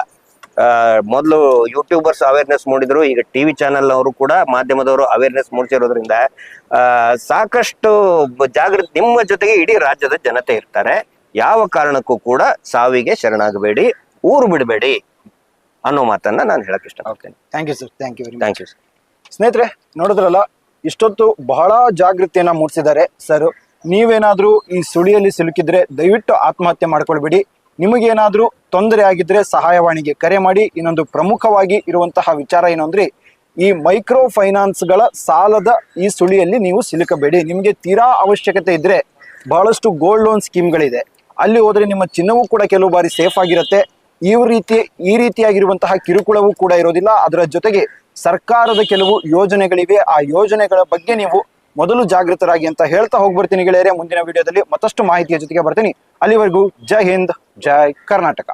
ಮೊದಲು ಯೂಟ್ಯೂಬರ್ಸ್ ಅವೇರ್ನೆಸ್ ಮೂಡಿದ್ರು. ಈಗ ಟಿವಿ ಚಾನೆಲ್ ಅವರು ಕೂಡ ಮಾಧ್ಯಮದವರು ಅವೇರ್ನೆಸ್ ಮೂಡಿಸಿರೋದ್ರಿಂದ ಆ, ಸಾಕಷ್ಟು ಜಾಗೃತಿ ನಿಮ್ಮ ಜೊತೆಗೆ ಇಡೀ ರಾಜ್ಯದ ಜನತೆ ಇರ್ತಾರೆ. ಯಾವ ಕಾರಣಕ್ಕೂ ಕೂಡ ಸಾವಿಗೆ ಶರಣಾಗಬೇಡಿ ಊರು ಬಿಡಬೇಡಿ ಅನ್ನೋ ಮಾತನ್ನ ನಾನು ಹೇಳಕ್ ಇಷ್ಟಪಡ್ತೇನೆ. Thank you sir thank you very thank you ಸ್ನೇಹಿತರೆ ನೋಡಿದ್ರಲ್ಲ ಇಷ್ಟೊತ್ತು ಬಹಳ ಜಾಗೃತಿಯನ್ನ ಮೂಡಿಸಿದ್ದಾರೆ. ಸರ್ ನೀವೇನಾದ್ರೂ ಈ ಸುಳಿಯಲ್ಲಿ ಸಿಲುಕಿದ್ರೆ ದಯವಿಟ್ಟು ಆತ್ಮಹತ್ಯೆ ಮಾಡ್ಕೊಳ್ಬೇಡಿ. ನಿಮಗೇನಾದ್ರೂ ತೊಂದರೆ ಆಗಿದ್ದರೆ ಸಹಾಯವಾಣಿಗೆ ಕರೆ ಮಾಡಿ. ಇನ್ನೊಂದು ಪ್ರಮುಖವಾಗಿ ಇರುವಂತಹ ವಿಚಾರ ಏನು ಈ ಮೈಕ್ರೋ ಫೈನಾನ್ಸ್ಗಳ ಸಾಲದ ಈ ಸುಳಿಯಲ್ಲಿ ನೀವು ಸಿಲುಕಬೇಡಿ. ನಿಮಗೆ ತೀರಾ ಅವಶ್ಯಕತೆ ಇದ್ದರೆ ಬಹಳಷ್ಟು ಗೋಲ್ಡ್ ಲೋನ್ ಸ್ಕೀಮ್ಗಳಿದೆ. ಅಲ್ಲಿ ಹೋದರೆ ನಿಮ್ಮ ಚಿನ್ನವೂ ಕೂಡ ಕೆಲವು ಬಾರಿ ಸೇಫ್ ಆಗಿರುತ್ತೆ. ಈ ರೀತಿ, ಈ ರೀತಿಯಾಗಿರುವಂತಹ ಕಿರುಕುಳವೂ ಕೂಡ ಇರೋದಿಲ್ಲ. ಅದರ ಜೊತೆಗೆ ಸರ್ಕಾರದ ಕೆಲವು ಯೋಜನೆಗಳಿವೆ. ಆ ಯೋಜನೆಗಳ ಬಗ್ಗೆ ನೀವು ಮೊದಲು ಜಾಗೃತರಾಗಿ ಅಂತ ಹೇಳ್ತಾ ಹೋಗ್ಬರ್ತೀನಿ ಗೆಳೆಯರೆ, ಮುಂದಿನ ವಿಡಿಯೋದಲ್ಲಿ ಮತ್ತಷ್ಟು ಮಾಹಿತಿಯ ಜೊತೆಗೆ ಬರ್ತೀನಿ. ಅಲ್ಲಿವರೆಗೂ ಜೈ ಹಿಂದ್, ಜೈ ಕರ್ನಾಟಕ.